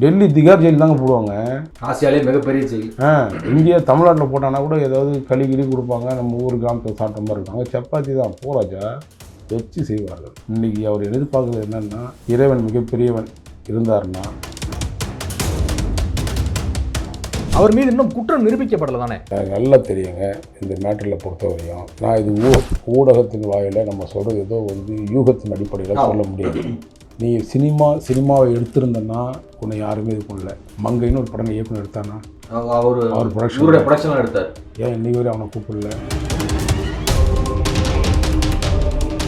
Delhi Tihar jail தாங்க போடுவாங்க. ஆசியாலே மிகப்பெரிய ஜெயில். ஆ இங்கே தமிழ்நாட்டில் போட்டானா கூட ஏதாவது களி கிளி கொடுப்பாங்க நம்ம ஊர் கிராமத்தில் சாப்பிட்ட மாதிரி இருக்காங்க சப்பாத்தி தான். போராஜா வச்சு செய்வார்கள். இன்னைக்கு அவர் எதிர்பார்க்குறது என்னன்னா இறைவன் மிகப்பெரியவன் இருந்தாருன்னா. அவர் மீது இன்னும் குற்றம் நிரூபிக்கப்படல தானே நல்லா தெரியுங்க. இந்த மேட்டரில் பொறுத்தவரையும் நான் இது ஊ ஊடகத்தின் வாயில நம்ம சொல்கிறது ஏதோ வந்து யூகத்தின் அடிப்படையில் சொல்ல முடியாது. நீ சினிமா சினிமாவை எடுத்திருந்தன்னா உன்னை யாருமே இது பண்ணல. மங்கைன்னு ஒரு படம் இயக்குனர் எடுத்தானா அவர் அவர். இவருடைய ப்ரொடக்ஷன் எடுத்தார். ஏன் இன்னைக்கு வரை அவனை கூப்பிடல?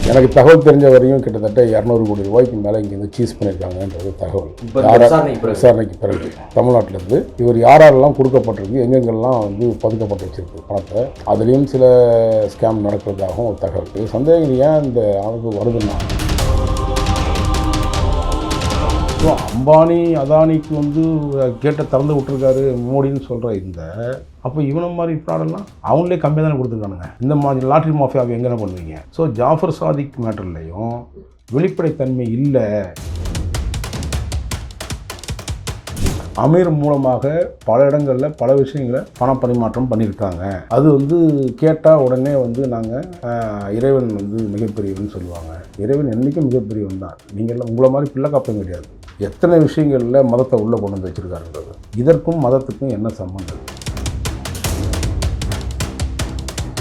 எனக்கு தகவல் தெரிஞ்ச வரையும் கிட்டத்தட்ட இரநூறு கோடி ரூபாய்க்கு மேலே இங்கேருந்து சீஸ் பண்ணியிருக்காங்கன்றது தகவல். விசாரணைக்கு பிறகு. தமிழ்நாட்டிலேருந்து இவர் யாரெல்லாம் கொடுக்கப்பட்டிருக்கு எங்கெங்கெல்லாம் வந்து பதுக்கப்பட்டு வச்சிருக்கு பணத்தை அதுலேயும் சில ஸ்கேம் நடக்கிறதாகவும் ஒரு தகவல். இருக்குது சந்தேகம் ஏன் இந்த அமைப்பு வருதுன்னா ஸோ அம்பானி அதானிக்கு வந்து கேட்டை திறந்து விட்டுருக்காரு மோடின்னு சொல்கிற இந்த அப்போ இவனை மாதிரி ப்ராடெல்லாம் அவங்களே கம்மியாக தானே கொடுத்துருக்கானுங்க. இந்த மாதிரி லாட்ரி மாஃபியாவை எங்கே பண்ணுவீங்க? ஸோ ஜாஃபர் சாதிக் மேட்டர்லையும் வெளிப்படைத்தன்மை இல்லை. அமீர் மூலமாக பல இடங்களில் பல விஷயங்களை பண பரிமாற்றம் பண்ணியிருக்காங்க. அது வந்து கேட்டால் உடனே வந்து நாங்கள் இறைவன் வந்து மிகப்பெரியவன் சொல்லுவாங்க. இறைவன் என்றைக்கும் மிகப்பெரியவன் தான். நீங்கள் உங்களை மாதிரி பிள்ளை காப்பதும் கிடையாது. எத்தனை விஷயங்களில் மதத்தை உள்ளே கொண்டு வந்து வச்சுருக்காருன்றது. இதற்கும் மதத்துக்கும் என்ன சம்மந்தம்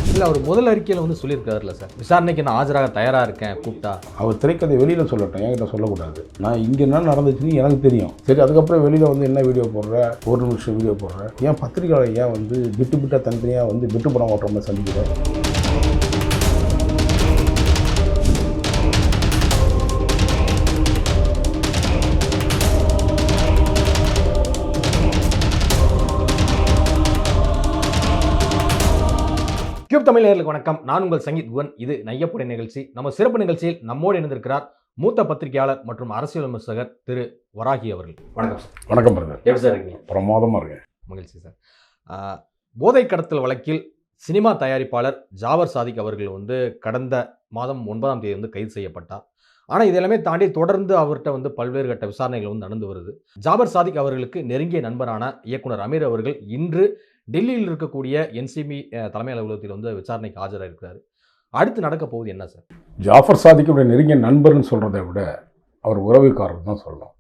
இல்லை அவர் முதல் அறிக்கையில் வந்து சொல்லியிருக்காருல்ல சார். விசாரணைக்கு நான் ஆஜராக தயாராக இருக்கேன் கூப்பிட்டா. அவர் திரைக்கதை வெளியில் சொல்லட்டும் என்கிட்ட சொல்லக்கூடாது. நான் இங்கே என்ன நடந்துச்சுன்னு எனக்கு தெரியும். சரி அதுக்கப்புறம் வெளியில் வந்து என்ன வீடியோ போடுற? ஒரு நிமிஷம் வீடியோ போடுற. ஏன் பத்திரிக்கையாளர் ஏன் வந்து விட்டு விட்டா தனித்தனியாக வந்து விட்டு படம் ஓட்டுற மாதிரி சந்திக்கிற தமிழ் வணக்கம். நான் உங்கள் சங்கீத் குவன் இது நையப்புடைய நிகழ்ச்சி. நம்ம சிறப்பு நிகழ்ச்சியில் நம்மோடு இணைந்திருக்கிறார் மூத்த பத்திரிகையாளர் மற்றும் அரசியல் விமர்சகர் திரு வராகி அவர்கள். வணக்கம் சார் வணக்கம் பிரதர் எப்படி சார் இருக்கீங்க? பிரமாதமாக இருக்கேன். மகிழ்ச்சி சார் போதை கடத்தல் வழக்கில் சினிமா தயாரிப்பாளர் ஜாவர் சாதிக் அவர்கள் வந்து கடந்த மாதம் ஒன்பதாம் தேதி வந்து கைது செய்யப்பட்டார். ஆனால் இதெல்லாமே தாண்டி தொடர்ந்து அவர்கிட்ட வந்து பல்வேறு கட்ட விசாரணைகள் வந்து நடந்து வருது. ஜாபர் சாதிக் அவர்களுக்கு நெருங்கிய நண்பரான இயக்குனர் அமீர் அவர்கள் இன்று டெல்லியில் இருக்கக்கூடிய என்சிபி தலைமை அலுவலகத்தில் வந்து விசாரணைக்கு ஆஜராக இருக்கிறார் அடுத்து நடக்க போகுது என்ன சார்? ஜாஃபர் சாதிக்குடைய நெருங்கிய நண்பர்னு சொல்கிறத விட அவர் உறவுக்காரர் தான் சொல்லணும்.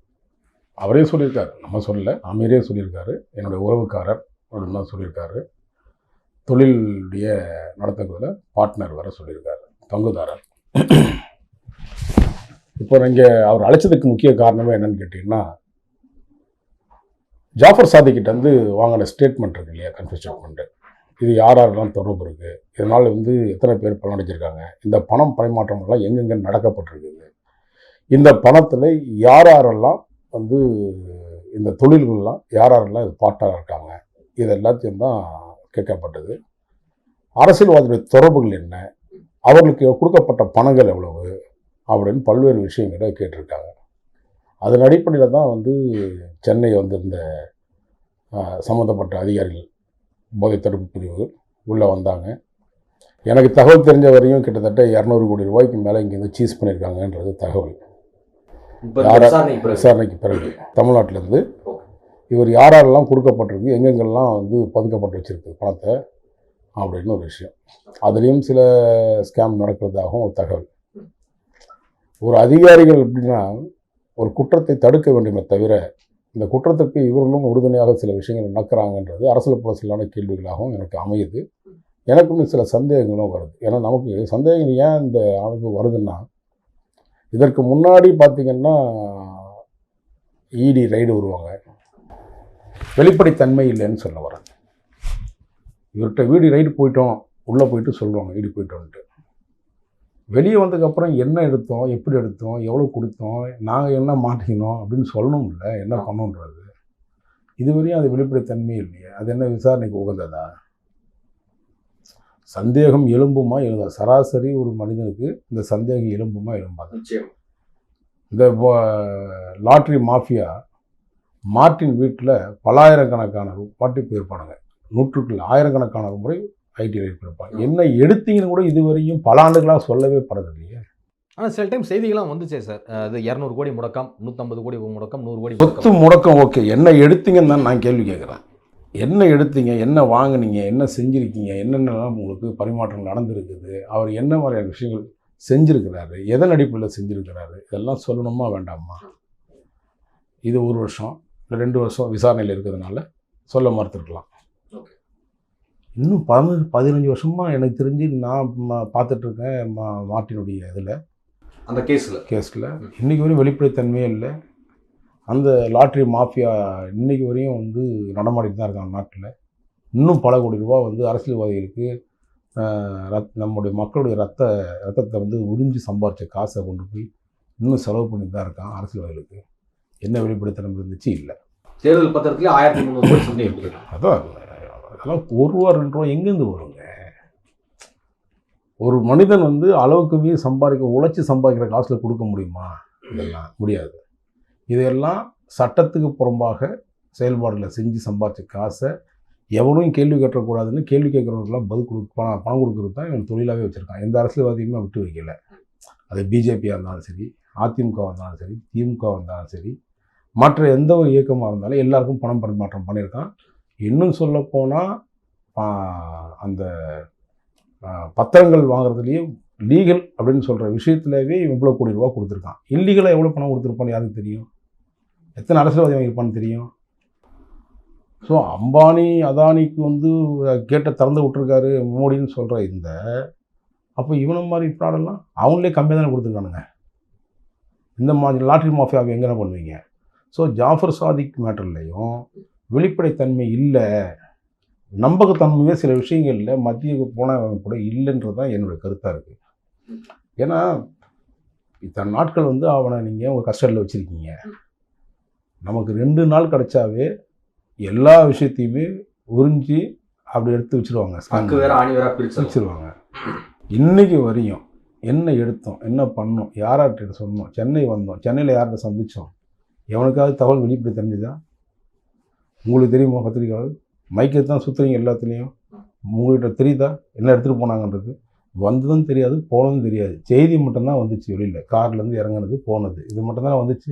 அவரே சொல்லியிருக்காரு. நம்ம சொல்லல. அமீரே சொல்லியிருக்காரு. என்னுடைய உறவுக்காரர் அப்படின்னு தான் சொல்லியிருக்காரு. தொழிலுடைய நடத்துறதுல பார்ட்னர் வர சொல்லியிருக்காரு. பங்குதாரர் இப்போ இங்கே அவர் அழைச்சதுக்கு முக்கிய காரணமே என்னன்னு கேட்டிங்கன்னா ஜாஃபர் சாதிக்கிட்ட வந்து வாங்கின ஸ்டேட்மெண்ட் இருக்கு இல்லையா கன்ஃபியூஸ் இது யார் யாரெல்லாம் தொடர்பு இருக்குது இதனால் வந்து எத்தனை பேர் பணம் அடைஞ்சிருக்காங்க? இந்த பணம் பரிமாற்றம் எல்லாம் எங்கெங்கே நடக்கப்பட்டிருக்குது? இந்த பணத்தில் யார் யாரெல்லாம் வந்து இந்த தொழில்கள்லாம் யார் யாரெல்லாம் இது பாட்டாக இருக்காங்க? இது எல்லாத்தையும் தான் கேட்கப்பட்டது. அரசியல்வாதியுடைய தொடர்புகள் என்ன? அவர்களுக்கு கொடுக்கப்பட்ட பணங்கள் எவ்வளவு? அப்படின்னு பல்வேறு விஷயங்களை கேட்டிருக்காங்க. அதன் அடிப்படையில் தான் வந்து சென்னை வந்திருந்த சம்மந்தப்பட்ட அதிகாரிகள் போதை தடுப்பு பிரிவுகள் உள்ளே வந்தாங்க. எனக்கு தகவல் தெரிஞ்ச வரையும் கிட்டத்தட்ட இரநூறு கோடி ரூபாய்க்கு மேலே இங்கேருந்து சீஸ் பண்ணியிருக்காங்கன்றது தகவல். விசாரணைக்கு பிறகு? தமிழ்நாட்டிலேருந்து. இவர் யாரெல்லாம் கொடுக்கப்பட்டிருக்கு எங்கெங்கெல்லாம் வந்து பதுக்கப்பட்டு வச்சிருக்கு பணத்தை அப்படின்னு ஒரு விஷயம். அதுலேயும் சில ஸ்கேம் நடக்கிறதாகவும் ஒரு தகவல். ஒரு அதிகாரிகள் எப்படின்னா ஒரு குற்றத்தை தடுக்க வேண்டுமே தவிர இந்த குற்றத்துக்கு இவர்களும் உறுதுணையாக சில விஷயங்கள் நடக்கிறாங்கன்றது அரசியல் புரசலான கேள்விகளாகவும் எனக்கு அமையுது. எனக்கும் சில சந்தேகங்களும் வருது. ஏன்னா நமக்கு சந்தேகங்கள் ஏன் இந்த அமைப்பு வருதுன்னா இதற்கு முன்னாடி பார்த்திங்கன்னா இடி ரைடு வருவாங்க. வெளிப்படைத்தன்மை இல்லைன்னு சொல்ல வரேன். இவர்கிட்ட வீடு ரைடு போயிட்டோம் உள்ளே போயிட்டு சொல்லுவாங்க வீடு போயிட்டோன்ட்டு. வெளியே வந்ததுக்கப்புறம் என்ன எடுத்தோம் எப்படி எடுத்தோம் எவ்வளோ கொடுத்தோம் நாங்கள் என்ன மாட்டிக்கினோம் அப்படின்னு சொல்லணும்ல என்ன பண்ணோன்றது இதுவரையும் அது வெளிப்படைத்தன்மை இல்லையே. அது என்ன விசாரணைக்கு உகந்ததா? சந்தேகம் எழும்புமா எழுதா சராசரி ஒரு மனிதனுக்கு இந்த சந்தேகம் எழும்புமா எழும்பாது? நிச்சயம். இந்த லாட்ரி மாஃபியா மார்ட்டின் வீட்டில் பலாயிரக்கணக்கான பாட்டி போயிருப்பானுங்க. நூற்றுக்குள்ள ஆயிரக்கணக்கான முறை ஐடி ரைட் பண்ணிருப்பாங்க என்ன எடுத்தீங்கன்னு கூட இதுவரையும் பல ஆண்டுகளாக சொல்லவே படுறது இல்லையே ஆனால் சில டைம் செய்திகள்லாம் வந்துச்சே சார் அது இரநூறு கோடி முடக்கம் நூற்றம்பது கோடி முடக்கம் நூறு கோடி சொத்து முடக்கம் முடக்கம் ஓகே என்ன எடுத்தீங்கன்னு தான் நான் கேள்வி கேட்குறேன் என்ன எடுத்தீங்க என்ன வாங்குனீங்க என்ன செஞ்சுருக்கீங்க என்னென்னலாம் உங்களுக்கு பரிமாற்றம் நடந்திருக்குது அவர் என்ன மாதிரியான விஷயங்கள் செஞ்சுருக்கிறாரு எதன் அடிப்படையில் செஞ்சுருக்கிறாரு இதெல்லாம் சொல்லணுமா வேண்டாமா? இது ஒரு வருஷம் இல்லை ரெண்டு வருஷம் விசாரணையில் இருக்கிறதுனால சொல்ல மறுத்துருக்கலாம். இன்னும் பதினஞ்சு பதினஞ்சு வருஷமாக எனக்கு தெரிஞ்சு நான் இருக்கேன் மா மார்ட்டினுடைய இதில். அந்த கேஸில்? கேஸில். இன்றைக்கி வரையும் வெளிப்படைத்தன்மையே இல்லை. அந்த லாட்ரி மாஃபியா இன்னைக்கு வரையும் வந்து நடமாடிட்டு தான் இருக்காங்க நாட்டில். இன்னும் பல கோடி ரூபா வந்து அரசியல்வாதிகளுக்கு ரத் நம்முடைய மக்களுடைய ரத்த ரத்தத்தை வந்து உறிஞ்சி சம்பாரித்த காசை கொண்டு போய் இன்னும் செலவு பண்ணிட்டு தான் இருக்கான் அரசியல்வாதிகளுக்கு. என்ன வெளிப்படைத்தன்மை இருந்துச்சு? இல்லை. தேர்தல் பத்திரத்துல ஆயிரத்தி முந்நூறு அதான் அதெல்லாம் ஒரு ரூபா ரெண்டு ரூபா எங்கேருந்து வருங்க? ஒரு மனிதன் வந்து அளவுக்கு மீறி சம்பாதிக்க உழைச்சி சம்பாதிக்கிற காசில் கொடுக்க முடியுமா? இதெல்லாம் முடியாது. இதையெல்லாம் சட்டத்துக்கு புறம்பாக செயல்பாடுகளை செஞ்சு சம்பாதிச்ச காசை எவனும் கேள்வி கேட்டக்கூடாதுன்னு கேள்வி கேட்குறவங்களுக்குலாம் பதில் கொடு பணம் பணம் கொடுக்குறது தான் இவன் தொழிலாகவே வச்சுருக்கான். எந்த அரசியல்வாதியுமே விட்டு வைக்கல. அது பிஜேபியாக இருந்தாலும் சரி அதிமுக இருந்தாலும் சரி திமுக இருந்தாலும் சரி மற்ற எந்த ஒரு இயக்கமாக இருந்தாலும் எல்லாருக்கும் பணம் பரிமாற்றம் பண்ணியிருக்கான். இன்னும் சொல்லப்போனால் அந்த பத்திரங்கள் வாங்குறதுலேயே லீகல் அப்படின்னு சொல்கிற விஷயத்துலவே இவ்வளோ கோடி ரூபா கொடுத்துருக்கான். இல்லீகலாக எவ்வளோ பணம் கொடுத்துருப்பான்னு யாருக்கு தெரியும்? எத்தனை அரசியல்வாதி வாங்கியிருப்பான்னு தெரியும்? ஸோ அம்பானி அதானிக்கு வந்து கேட்டை திறந்து விட்டுருக்காரு மோடின்னு சொல்கிற இந்த அப்போ இவனை மாதிரி ஃப்ராடெல்லாம் அவங்களே கம்மியாக தானே கொடுத்துருக்கானுங்க. இந்த மாதிரி லாட்ரி மாஃபியாவை எங்கே பண்ணுவீங்க? ஸோ ஜாஃபர் சாதிக் மேட்டர்லேயும் வெளிப்படைத்தன்மை இல்லை. நம்பகத்தன்மையே சில விஷயங்களில் மத்திய போனவன் கூட இல்லைன்றது தான் என்னோட கருத்தாக இருக்குது ஏன்னா இத்தனை நாட்கள் வந்து அவனை நீங்கள் உங்கள் கஸ்டடியில் வச்சுருக்கீங்க? நமக்கு ரெண்டு நாள் கிடைச்சாவே எல்லா விஷயத்தையுமே உறிஞ்சி அப்படி எடுத்து வச்சுருவாங்க. அக்கு வேற ஆணி வேற பிரிச்சு வச்சுருவாங்க. இன்னைக்கு வரையும் என்ன எடுத்தோம் என்ன பண்ணோம் யார்கிட்ட சொன்னோம் சென்னை வந்தோம் சென்னையில் யார்கிட்ட சந்தித்தோம் எவனுக்காவது தகவல் வெளிப்படை தெரிஞ்சுதா உங்களுக்கு தெரியுமா பத்திரிக்கையாளர் மைக்கை தான் சுற்றுறீங்க எல்லாத்துலேயும். உங்கள்கிட்ட தெரியுதா? என்ன எடுத்துகிட்டு போனாங்கன்றது? வந்ததும் தெரியாது போனதும் தெரியாது. செய்தி மட்டும்தான் வந்துச்சு வெளியில். கார்லேருந்து இறங்குனது போனது. இது மட்டும்தான் வந்துச்சு.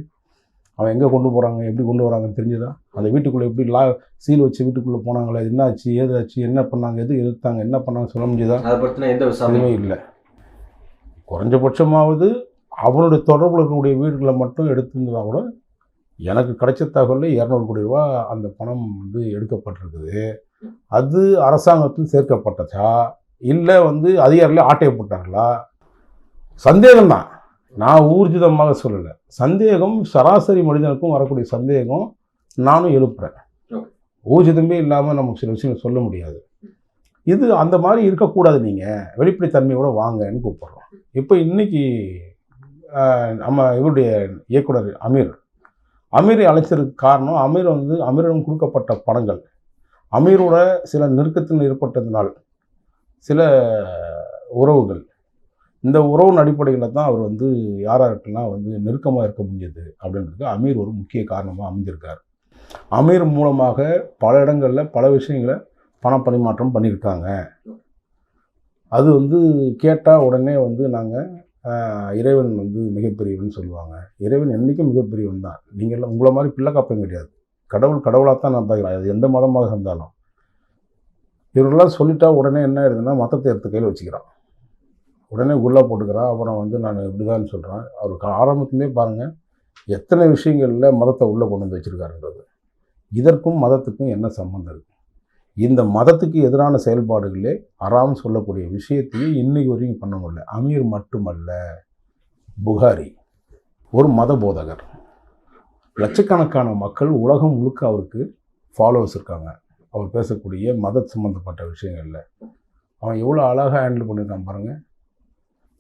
அவன் எங்கே கொண்டு போகிறாங்க எப்படி கொண்டு வராங்கன்னு தெரிஞ்சுதா? அந்த வீட்டுக்குள்ளே எப்படி லா சீல் வச்சு வீட்டுக்குள்ளே போனாங்களே? என்ன ஆச்சு ஏதாச்சு என்ன பண்ணாங்க எது எதிர்த்தாங்க என்ன பண்ணாங்க சொல்ல முடியுதா? அதை பற்றின எந்த விசாரணையும் இல்லை. குறைஞ்சபட்சமாவது அவருடைய தொடர்பில் இருக்கக்கூடிய வீடுகளை மட்டும் எடுத்திருந்தா கூட எனக்கு கிடைச்ச தகவலில் இரநூறு கோடி ரூபா அந்த பணம் வந்து எடுக்கப்பட்டிருக்குது. அது அரசாங்கத்தில் சேர்க்கப்பட்டதா? இல்லை வந்து அதிகாரிகள் ஆட்டையை போட்டாங்களா சந்தேகம்தான். நான் ஊர்ஜிதமாக சொல்லலை. சந்தேகம் சராசரி மனிதனுக்கும் வரக்கூடிய சந்தேகம் நானும் எழுப்புறேன். ஊர்ஜிதமே இல்லாமல் நமக்கு சில விஷயங்கள் சொல்ல முடியாது. இது அந்த மாதிரி இருக்கக்கூடாது நீங்கள் வெளிப்படைத்தன்மையோட வாங்கன்னு கூப்பிட்றோம். இப்போ இன்னைக்கு ஆஹ், நம்ம இவருடைய இயக்குனர் அமீர் அமீரை அழைச்சதுக்கு காரணம் அமீர் வந்து அமீரிடம் கொடுக்கப்பட்ட படங்கள். அமீரோட சில நெருக்கத்தில் ஏற்பட்டதினால் சில உறவுகள். இந்த உறவின் அடிப்படையில் தான் அவர் வந்து யாராருக்கெல்லாம் வந்து நெருக்கமாக இருக்க முடியுது அப்படின்றதுக்கு அமீர் ஒரு முக்கிய காரணமாக அமைஞ்சிருக்கார் அமீர் மூலமாக பல இடங்களில் பல விஷயங்களை பண பரிமாற்றம் பண்ணியிருக்காங்க. அது வந்து கேட்டால் உடனே வந்து நாங்கள் இறைவன் வந்து மிகப்பெரியவன் சொல்லுவாங்க. இறைவன் என்றைக்கும் மிகப்பெரியவன் தான். நீங்கள் உங்களை மாதிரி பிள்ளை காப்பையும் கிடையாது. கடவுள் கடவுளாக தான் நான் பார்க்குறேன். அது எந்த மதமாக இருந்தாலும். இவரெல்லாம் சொல்லிட்டா உடனே என்ன ஆயிடுதுன்னா மதத்தை எடுத்து கையில் வச்சுக்கிறான். உடனே உள்ளே போட்டுக்கிறான். அப்புறம் வந்து நான் இப்படி தான் சொல்கிறேன் அவருக்கு ஆரம்பத்துலேயே பாருங்கள் எத்தனை விஷயங்களில் மதத்தை உள்ளே கொண்டு வந்து வச்சுருக்காருன்றது இதற்கும் மதத்துக்கும் என்ன சம்மந்தம் இருக்குது இந்த மதத்துக்கு எதிரான செயல்பாடுகளே அறாம் சொல்லக்கூடிய விஷயத்தையே இன்னைக்கு வரைக்கும் பண்ண முடியல. அமீர் மட்டுமல்ல புகாரி ஒரு மத போதகர் லட்சக்கணக்கான மக்கள் உலகம் முழுக்க அவருக்கு ஃபாலோவர்ஸ் இருக்காங்க. அவர் பேசக்கூடிய மத சம்மந்தப்பட்ட விஷயங்களில். அவன் எவ்வளோ அழகாக ஹேண்டில் பண்ணியிருக்கான் பாருங்கள்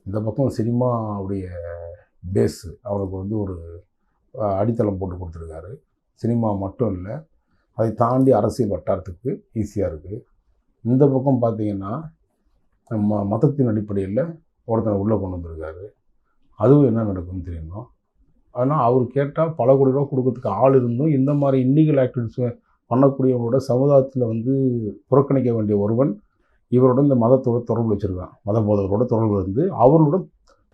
இந்த பக்கம் சினிமாவுடைய பேஸு அவனுக்கு வந்து ஒரு அடித்தளம் போட்டு கொடுத்துருக்காரு. சினிமா மட்டும் இல்லை அதை தாண்டி அரசியல் வட்டாரத்துக்கு ஈஸியாக இருக்குது இந்த பக்கம் பார்த்தீங்கன்னா ம மதத்தின் அடிப்படையில் ஒருத்தனை உள்ளே கொண்டு வந்திருக்காரு. அதுவும் என்ன நடக்கும்னு தெரியணும் ஆனால் அவர் கேட்டால் பல கோடி ரூபா கொடுக்கறதுக்கு ஆள் இருந்தும் இந்த மாதிரி இன்னீகல் ஆக்டிவிட்டிஸ் பண்ணக்கூடியவங்களோட சமுதாயத்தில் வந்து புறக்கணிக்க வேண்டிய ஒருவன் இவரோட இந்த மதத்தோட தொடர்பு வச்சுருக்கான். மத போதவரோட தொடர்பு இருந்து அவர்களோட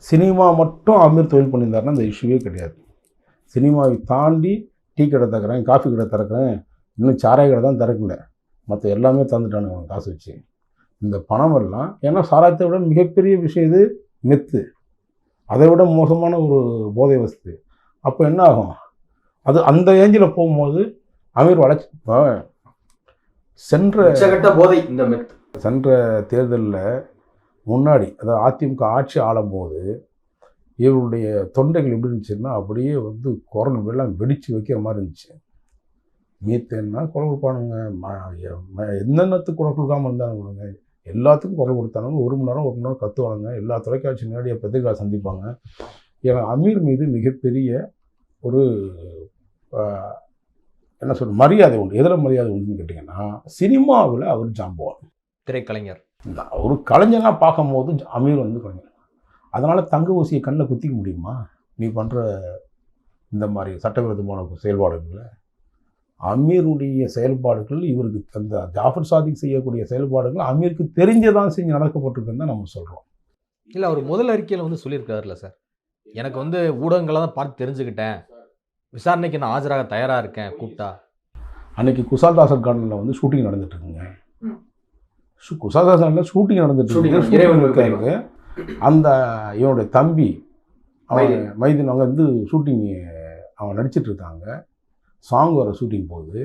சினிமா மட்டும் அமீர் தொழில் பண்ணியிருந்தாருன்னா அந்த இஷ்யூவே கிடையாது. சினிமாவை தாண்டி டீ கடை திறக்கிறேன் காஃபி கடை திறக்கிறேன் இன்னும் சாராய கடை தான் திறக்கல. மற்ற எல்லாமே தந்துட்டானுங்க அவன் காசு வச்சு. இந்த பணம் எல்லாம் ஏன்னா சாராயத்தை விட மிகப்பெரிய விஷயம் இது மெத்து அதை விட மோசமான ஒரு போதை வஸ்து அப்போ என்ன ஆகும்? அது அந்த ஏஞ்சில் போகும்போது அமீர் வளர்ச்சி சென்ற போதை இந்த மெத் சென்ற தேர்தலில் முன்னாடி அதாவது அதிமுக ஆட்சி ஆளும்போது இவருடைய தொண்டைகள் எப்படி இருந்துச்சுன்னா அப்படியே வந்து குரல் வெள்ளம் வெடித்து வைக்கிற மாதிரி இருந்துச்சு. மீத்தேன்னா குரல் கொடுப்பானுங்க. என்னென்னத்துக்கு குரல் கொடுக்காம இருந்தானுங்க எல்லாத்துக்கும் குரல் கொடுத்தானுங்க ஒரு மணி நேரம் ஒரு மணி நேரம் கத்துவானுங்க. எல்லா தொலைக்காட்சி நேரடிய பத்திரிகை சந்திப்பாங்க. ஏன்னா அமீர் மீது மிகப்பெரிய ஒரு என்ன சொல்ற மரியாதை உண்டு. எதில் மரியாதை உண்டுன்னு கேட்டிங்கன்னா சினிமாவில் அவர் ஜாம்பவான். திரைக்கலைஞர். ஒரு கலைஞனா பார்க்கும்போது அமீர் வந்து கலைஞர். அதனால் தங்க ஊசியை கண்ணில் குத்திக்க முடியுமா? நீ பண்ணுற இந்த மாதிரி சட்டவிரோதமான செயல்பாடுகளை? அமீருடைய செயல்பாடுகள் இவருக்கு அந்த ஜாஃபர் சாதிக் செய்யக்கூடிய செயல்பாடுகள் அமீருக்கு தெரிஞ்சதான் செஞ்சு நடக்கப்பட்டிருக்குன்னு தான் நம்ம சொல்கிறோம் இல்லை அவர் முதல் அறிக்கையில் வந்து சொல்லியிருக்காருல்ல சார். எனக்கு வந்து ஊடகங்களை தான் பார்த்து தெரிஞ்சுக்கிட்டேன். விசாரணைக்கு நான் ஆஜராக தயாராக இருக்கேன் கூப்பிட்டா. அன்னைக்கு குசால்தாசர் கார்டனில் வந்து ஷூட்டிங் நடந்துட்டு இருக்குங்க கார்டனில் ஷூட்டிங் நடந்துட்டு Shooting, இருக்கு. அந்த இவனுடைய தம்பி அவன் மைதீன். மைதீன் அவங்க வந்து ஷூட்டிங் அவன் நடிச்சிட்டு இருக்காங்க. சாங் வர ஷூட்டிங் போகுது.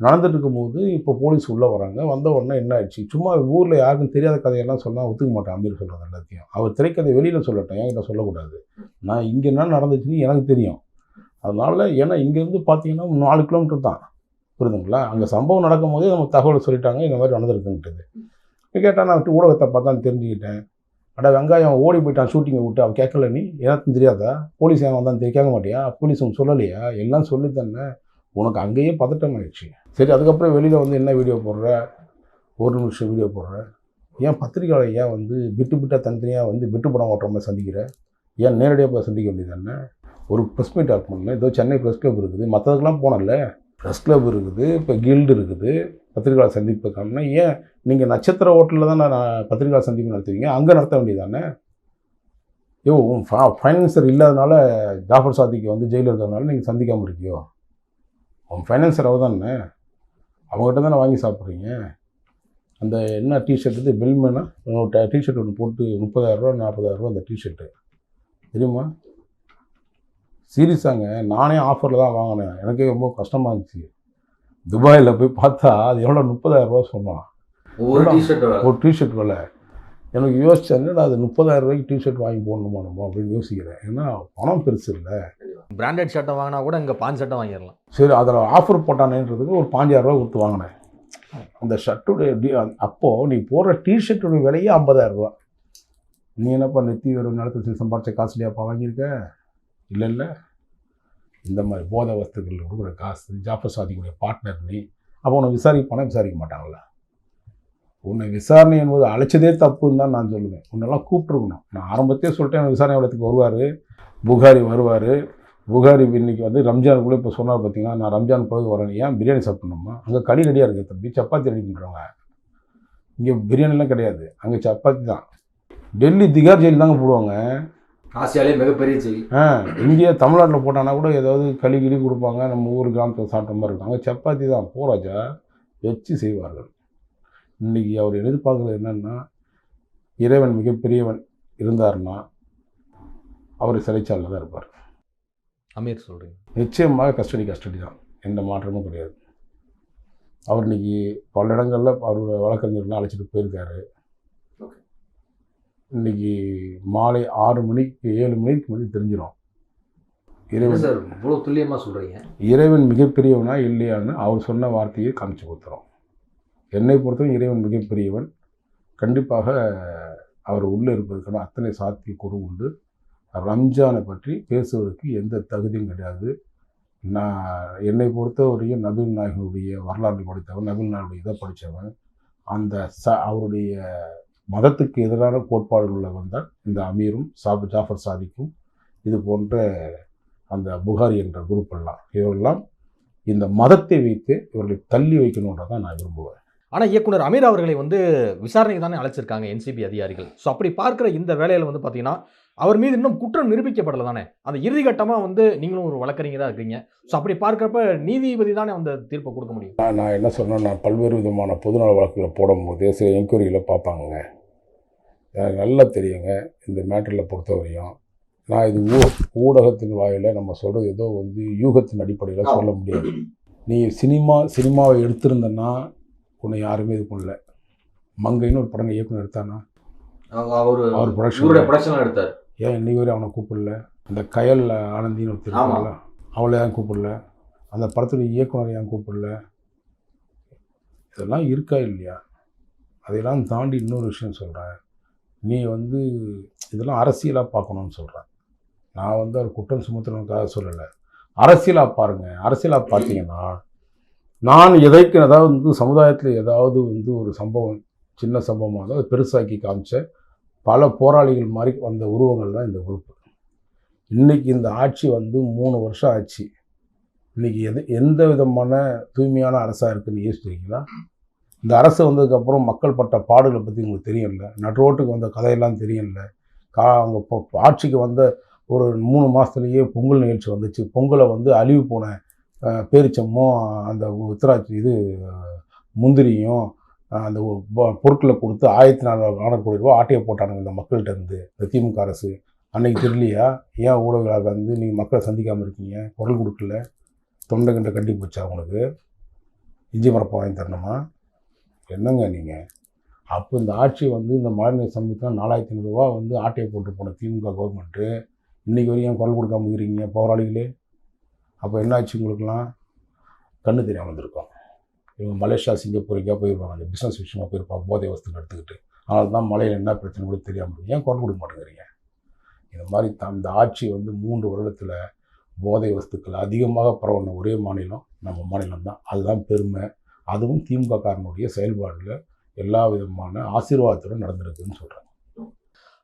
நடந்துட்டு இருக்கும்போது இப்போ போலீஸ் உள்ளே வராங்க. வந்த உடனே என்ன ஆயிடுச்சு? சும்மா ஊரில் யாருக்கும் தெரியாத கதையெல்லாம் சொன்னால் ஒத்துக்க மாட்டேன் அமீர் சொல்கிறது எல்லாத்தையும். அவர் திரைக்கதை வெளியில் சொல்லட்டேன் என்கிட்ட சொல்லக்கூடாது. நான் இங்கே என்ன நடந்துச்சுன்னு எனக்கு தெரியும். அதனால் ஏன்னா இங்கேருந்து பார்த்தீங்கன்னா நாலு கிலோமீட்டர் தான். புரியுதுங்களா? அங்கே சம்பவம் நடக்கும் போதே நம்ம தகவல் சொல்லிட்டாங்க இந்த மாதிரி நடந்திருக்குன்றது கேட்டால் நான் ஊடகத்தை பார்த்தா தெரிஞ்சுக்கிட்டேன். அட வெங்காயம் ஓடி போயிட்டான் ஷூட்டிங்கை விட்டு. அவன் கேட்கல நீ எனக்கும் தெரியாதா? போலீஸ் ஏன் வந்தான் தெரிய கேட்க மாட்டியா? போலீஸ் உனக்கு சொல்லலையா? எல்லாம் சொல்லி தானே உனக்கு அங்கேயே பதட்டம் ஆயிடுச்சு. சரி அதுக்கப்புறம் வெளியில் வந்து என்ன வீடியோ போடுற? ஒரு நிமிஷம் வீடியோ போடுற. ஏன் பத்திரிக்கையாளர் ஏன் வந்து விட்டு விட்டா தனித்தனியாக வந்து விட்டு படம் ஓட்டுற மாதிரி சந்திக்கிற? ஏன் நேரடியாக போய் சந்திக்க வேண்டியதானே ஒரு ப்ரெஸ் மீட் ஆட் பண்ணல ஏதோ சென்னை ப்ரெஸ் கிளப் இருக்குது. மற்றதுக்கெல்லாம் போனல ப்ரெஸ் கிளப் இருக்குது இப்போ கில்டு இருக்குது. பத்திரிகையாளர் சந்திப்புக்கான ஏன்? நீங்கள் நட்சத்திர ஹோட்டலில் தான் நான் பத்திரிகையாளர் சந்திப்பு நடத்துவீங்க? அங்கே நடத்த வேண்டியதானே? ஐயோ உன் ஃபைனான்சர் இல்லாதனால ஜாஃபர் சாதிக்கு வந்து ஜெயிலில் இருக்கிறதுனால நீங்கள் சந்திக்காமல் இருக்கியோ? உன் ஃபைனான்சர் அவ தானே அவங்ககிட்ட தானே வாங்கி சாப்பிட்றீங்க? அந்த என்ன டிஷர்ட் இது? பெல்மேனா டிஷர்ட் ஒன்று போட்டு முப்பதாயிரரூவா நாற்பதாயிரரூவா அந்த டிஷர்ட்டு தெரியுமா? சீரியஸாங்க. நானே ஆஃபரில் தான் வாங்கினேன். எனக்கே ரொம்ப கஷ்டமாக இருந்துச்சு. துபாயில் போய் பார்த்தா அது எவ்வளோ முப்பதாயிரரூவா சொன்னான். ஒரு டிஷர்ட் ஒரு டிஷர்ட் விலை. எனக்கு யோசிச்சேன் அது முப்பதாயிரம் ரூபாய்க்கு டிஷர்ட் வாங்கி போடணுமா நம்ம அப்படின்னு யோசிக்கிறேன். ஏன்னா பணம் பெருசு இல்லை. பிராண்டட் ஷர்ட்டை வாங்கினா கூட இங்கே பாஞ்சு ஷர்ட்டை வாங்கிடலாம். சரி அதில் ஆஃபர் போட்டானேன்றதுக்கு ஒரு பாஞ்சாயிரரூவா கொடுத்து வாங்கினேன். அந்த ஷர்ட்டுடைய டி அப்போது நீ போடுற டிஷர்ட்டுடைய விலையே ஐம்பதாயிரரூவா நீ என்னப்பா நெத்தி ஒரு நிலத்தை சம்பாரிச்ச காசுலையாப்பா வாங்கியிருக்க? இல்லை இல்லை. இந்த மாதிரி போத வஸ்துக்கள் கொடுக்குற காசு ஜாஃபர் சாதிக்குடைய பார்ட்னர் நீ அப்போ உன்னை விசாரிப்பானா விசாரிக்க மாட்டாங்களா? உன்னை விசாரணை என்பது அழைச்சதே தப்புன்னு தான் நான் சொல்லுவேன். உன்னெல்லாம் கூப்பிட்ருக்கணும் நான் ஆரம்பத்தையே சொல்லிட்டேன் விசாரணை வளத்துக்கு வருவார். புகாரி வருவார். புகாரி இன்னைக்கு வந்து ரம்ஜானுக்குள்ளே இப்போ சொன்னார் பார்த்தீங்கன்னா நான் ரம்ஜான் பிறகு வரேன். ஏன் பிரியாணி சாப்பிட்ணுமா? அங்கே களி ரெடியாக இருக்குது தம்பி. சப்பாத்தி ரெடி பண்ணுறவங்க இங்கே பிரியாணிலாம் கிடையாது. அங்கே சப்பாத்தி தான். டெல்லி திகார் ஜெயில் தாங்க போடுவாங்க. ஆசியாலே மிகப்பெரிய ஆ இந்தியா தமிழ்நாட்டில் போட்டானா கூட ஏதாவது களி கிளி கொடுப்பாங்க. நம்ம ஊர் கிராமத்தில் சாப்பிட்ட மாதிரி இருக்கும். அங்கே சப்பாத்தி தான். போராஜா வச்சு செய்வார்கள். இன்னைக்கு அவர் எதிர்பார்க்குறது என்னன்னா இறைவன் மிகப்பெரியவன் இருந்தாருன்னா அவர் சிறைச்சாலையில் தான் இருப்பார். அமீர் சொல்கிறீங்க நிச்சயமாக கஸ்டடி கஸ்டடி தான். எந்த மாற்றமும் கிடையாது. அவர் இன்னைக்கு பல இடங்களில் அவரோட வழக்கறிஞர்லாம் அழைச்சிட்டு போயிருக்காரு. இன்னைக்கு மாலை ஆறு மணிக்கு ஏழு மணிக்கு முன்னாடி தெரிஞ்சிடும் இறைவன் சார் இவ்வளோ துல்லியமாக சொல்கிறீங்க இறைவன் மிகப்பெரியவனா இல்லையான்னு அவர் சொன்ன வார்த்தையை காமிச்சு கொடுத்துறோம் என்னை பொறுத்தவரை இறைவன் மிகப்பெரியவன். கண்டிப்பாக அவர் உள்ளே இருப்பதற்கான அத்தனை சாத்தியக்கூறு உண்டு. ரம்ஜானை பற்றி பேசுவதற்கு எந்த தகுதியும் கிடையாது. நான் என்னை பொறுத்தவரையும் நபில் நாயகனுடைய வரலாறு படித்தவன் நபில் நாயகனுடைய இதை படித்தவன். அந்த ச அவருடைய மதத்துக்கு எதிரான கோட்பாடுகள் உள்ளவன் தான் இந்த அமீரும் சாப் ஜாஃபர் சாதிக்கும் இது போன்ற அந்த புகாரி என்ற குரூப் எல்லாம். இவரெல்லாம் இந்த மதத்தை வைத்து இவர்களை தள்ளி வைக்கணுன்றதான் நான் விரும்புவேன். ஆனால் இயக்குனர் அமீர் அவர்களை வந்து விசாரணைக்கு தானே அழைச்சிருக்காங்க என்சிபி அதிகாரிகள். ஸோ அப்படி பார்க்குற இந்த வேலையில் வந்து பார்த்தீங்கன்னா அவர் மீது இன்னும் குற்றம் நிரூபிக்கப்படல தானே. அந்த இறுதி கட்டமா வந்து நீங்களும் ஒரு வழக்கறிஞரா இருக்கீங்க. ஸோ அப்படி பார்க்கறப்ப நீதிபதி தானே அந்த தீர்ப்பை கொடுக்க முடியும். நான் என்ன சொன்னேன் நான் பல்வேறு விதமான பொதுநல வழக்குகளை போடும்போது சில என்கொயரிகளை பார்ப்பாங்க எனக்கு நல்லா தெரியுங்க இந்த மேட்டரில் பொறுத்தவரையும். நான் இது ஊ ஊடகத்தின் வாயில நம்ம சொல்கிறது ஏதோ வந்து யூகத்தின் அடிப்படையில் சொல்ல முடியாது. நீ சினிமா சினிமாவை எடுத்திருந்தன்னா உன்னை யாருமே இது பண்ணல. மங்கைன்னு ஒரு படம் இயக்குனர் எடுத்தானா? அவர் அவர் ப்ரொடக்ஷன் எடுத்தார். ஏன் இன்னைக்கு வரை அவனை கூப்பிடல? அந்த கயல் ஆனந்தின்னு ஒருத்தர் ஆமா. இருக்கான்ல, அவளை ஏன் கூப்பிடல? அந்த படத்துடைய இயக்குனர் ஏன் கூப்பிடல? இதெல்லாம் இருக்கா இல்லையா? அதையெல்லாம் தாண்டி இன்னொரு விஷயம் சொல்கிறேன் நீ வந்து இதெல்லாம் அரசியலாக பார்க்கணும்னு சொல்கிறேன் நான் வந்து அவர் குற்றம் சுமத்துறதுக்காக சொல்லலை. அரசியலாக பாருங்கள் அரசியலாக பார்த்தீங்கன்னா நான் எதைக்கு ஏதாவது வந்து சமுதாயத்தில் ஏதாவது வந்து ஒரு சம்பவம் சின்ன சம்பவமாக இருந்தால் அதை பெருசாக்கி காமிச்ச பல போராளிகள் மாதிரி வந்த உருவங்கள் தான் இந்த உறுப்பு. இன்னைக்கு இந்த ஆட்சி வந்து மூணு வருஷம் ஆச்சு. இன்றைக்கி எது எந்த விதமான தூய்மையான அரசாக இருக்குன்னு யோசிச்சிருக்கீங்களா இந்த அரசு வந்ததுக்கப்புறம் மக்கள் பட்ட பாடுகளை பற்றி உங்களுக்கு தெரியல. நட்ரோட்டுக்கு வந்த கதையெல்லாம் தெரியல. கா அவங்க இப்போ ஆட்சிக்கு வந்த ஒரு மூணு மாதத்துலேயே பொங்கல் நிகழ்ச்சி வந்துச்சு. பொங்கலை வந்து அழிவு போன பேரிச்சமும் அந்த உத்தராட்சி இது முந்திரியும் அந்த பொருட்களை கொடுத்து ஆயிரத்தி நாலு நானூறு கோடி ரூபா ஆட்டையை போட்டானுங்க இந்த மக்கள்கிட்ட இருந்து இந்த திமுக அரசு. அன்னைக்கு தெரியலையா? ஏன் ஊடகங்களாக வந்து நீங்கள் மக்களை சந்திக்காமல் இருக்கீங்க? குரல் கொடுக்கல. தொண்டை கண்டை கட்டி போச்சா உங்களுக்கு? இஞ்சி மரப்பம் வாங்கி தரணுமா? என்னங்க நீங்கள் அப்போ இந்த ஆட்சி வந்து இந்த மழைநீர் சம்பளத்தில் நாலாயிரத்தி ஐநூறுரூவா வந்து ஆட்டையை போட்டு போன திமுக கவர்மெண்ட்டு இன்றைக்கி வரையும் ஏன் குரல் கொடுக்காம இருக்கிறீங்க? போராளிகளே. அப்போ என்னாச்சு உங்களுக்குலாம் கண்ணு தெரியாமல் வந்திருக்கோம். இவங்க மலேசியா சிங்கப்பூருக்கா போயிருப்பாங்க. அந்த பிஸ்னஸ் விஷயமா போயிருப்பாங்க போதை வஸ்துக்கு எடுத்துக்கிட்டு. அதனால தான் மலையில் என்ன பிரச்சனை கூட தெரியாமல் இருக்கு. ஏன் குரல் கொடுக்க மாட்டேங்கிறீங்க? இந்த மாதிரி த- இந்த ஆட்சி வந்து மூன்று வருடத்தில் போதை வஸ்துக்கள் அதிகமாக பரவன ஒரே மாநிலம் நம்ம மாநிலம் தான் அதுதான் பெருமை. அதுவும் திமுக காரனுடைய செயல்பாடில் எல்லா விதமான ஆசீர்வாதத்துடன் நடந்திருக்குன்னு சொல்கிறேன்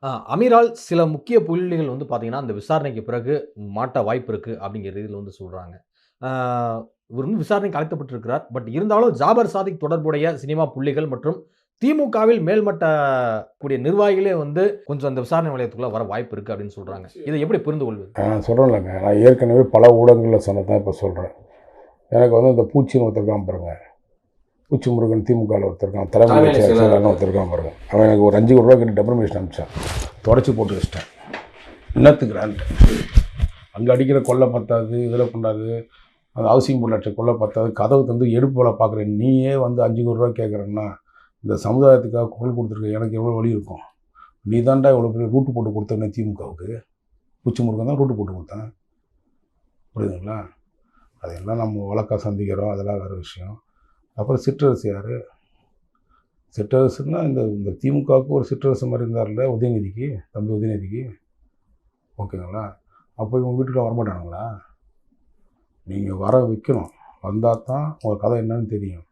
ஆஹ் அமீரால் சில முக்கிய புள்ளிகள் வந்து பார்த்தீங்கன்னா அந்த விசாரணைக்கு பிறகு மாட்ட வாய்ப்பு இருக்கு அப்படிங்கிற ரீதியில் வந்து சொல்றாங்க. ஆஹ் இவர் வந்து விசாரணைக்கு அழைக்கப்பட்டிருக்கிறார். பட் இருந்தாலும் ஜாபர் சாதிக் தொடர்புடைய சினிமா புள்ளிகள் மற்றும் திமுகவில் மேல்மட்ட கூடிய நிர்வாகிகளே வந்து கொஞ்சம் அந்த விசாரணை வளையத்துக்குள்ள வர வாய்ப்பு இருக்கு அப்படின்னு சொல்றாங்க. இதை எப்படி புரிந்து கொள்வது? நான் சொல்கிறேன்லங்க நான் ஏற்கனவே பல ஊடகங்களில் சொன்னதான் இப்போ சொல்கிறேன் எனக்கு வந்து இந்த பூச்சின்னு ஒருத்தர் இருக்கான் பாருங்க. பூச்சி முருகன் திமுகவில் ஒருத்தர் இருக்கான் தலைமை. செயலாளர்னு ஒருத்தர் இருக்கான் பாருங்க. அவன் எனக்கு ஒரு அஞ்சு கோடி ரூபா கிட்ட டெப்ரமேஷன் அனுப்பிச்சான். தொடச்சி போட்டு வச்சிட்டேன். என்னத்துக்குறான்ட்டு அங்கே அடிக்கிற கொள்ளை பத்தாது இதில் பண்ணாது அந்த ஹவுசிங் போர்டு லட்சம் கொள்ளை பத்தாது கதவு தந்து எடுப்பு வேலை பார்க்குறேன் நீயே வந்து அஞ்சு கோடி ரூபா கேட்குறேன்னா இந்த சமுதாயத்துக்காக குரல் கொடுத்துருக்க எனக்கு எவ்வளோ வழி இருக்கும்? நீ தாண்டா இவ்வளோ பெரிய ரூட்டு போட்டு கொடுத்தவனே திமுகவுக்கு? பூச்சி முருகன் தான் ரூட்டு போட்டு கொடுத்தேன். புரியுதுங்களா? அதெல்லாம் நம்ம வழக்காக சந்திக்கிறோம். அதெல்லாம் வேறு விஷயம். அப்புறம் சிற்றரசு யார்? சிற்றரசுன்னா இந்த இந்த திமுகவுக்கு ஒரு சிற்றரசு மாதிரி இருந்தார்ல உதயநிதிக்கு தம்பி உதயநிதிக்கு? ஓகேங்களா? அப்போ இவங்க வீட்டுக்கு வரமாட்டானுங்களா? நீங்கள் வர வைக்கணும். வந்தால் தான் உங்கள் கதை என்னன்னு தெரியும்.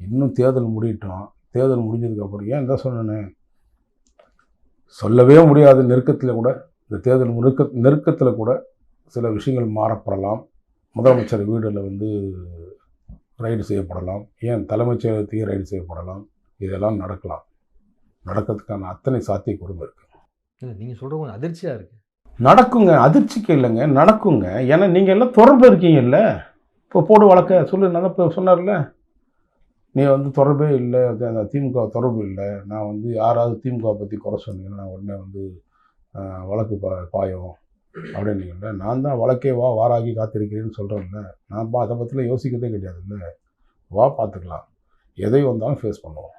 இன்னும் தேர்தல் முடியட்டும். தேர்தல் முடிஞ்சதுக்கப்புறம் ஏன் தான் சொன்னேன்? சொல்லவே முடியாத நெருக்கத்தில் கூட இந்த தேர்தல் நெருக்க நெருக்கத்தில் கூட சில விஷயங்கள் மாறப்படலாம். முதலமைச்சர் வீடில் வந்து ரைடு செய்யப்படலாம். ஏன் தலைமைச் செயலகத்தையும் ரைடு செய்யப்படலாம். இதெல்லாம் நடக்கலாம். நடக்கிறதுக்கான அத்தனை சாத்தியக்கூறும் இருக்குது இல்ல, நீங்க சொல்றது கொஞ்சம் அதிர்ச்சியா இருக்கு. நடக்குங்க. அதிர்ச்சிக்கு இல்லைங்க. நடக்குங்க. ஏன்னா நீங்கள் எல்லாம் தொடர்பு இருக்கீங்கல்ல இப்போ போடு வழக்க. சொல்லு நான் இப்போ சொன்னார்ல. நீ வந்து தொடர்பே இல்லை. அந்த திமுக தொடர்பு இல்லை. நான் வந்து யாராவது திமுக பற்றி குறை சொன்னீங்கன்னா நான் உடனே வந்து வழக்கு பா பாயும். அப்படின்னு அப்படின்னீங்கல்ல நான் தான் வழக்கே வா வாராகி காத்திருக்கிறேன்னு சொல்கிறேன்ல நான் பா அதை பற்றிலாம் யோசிக்கிறதே கிடையாதுல்ல. வா பார்த்துக்கலாம் எதை வந்தாலும் ஃபேஸ் பண்ணுவோம்.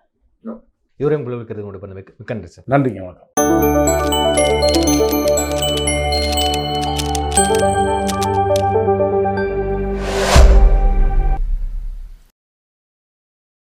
இவரையும் குழுவிக்கிறது உங்களுடைய நன்றிங்க வணக்கம்.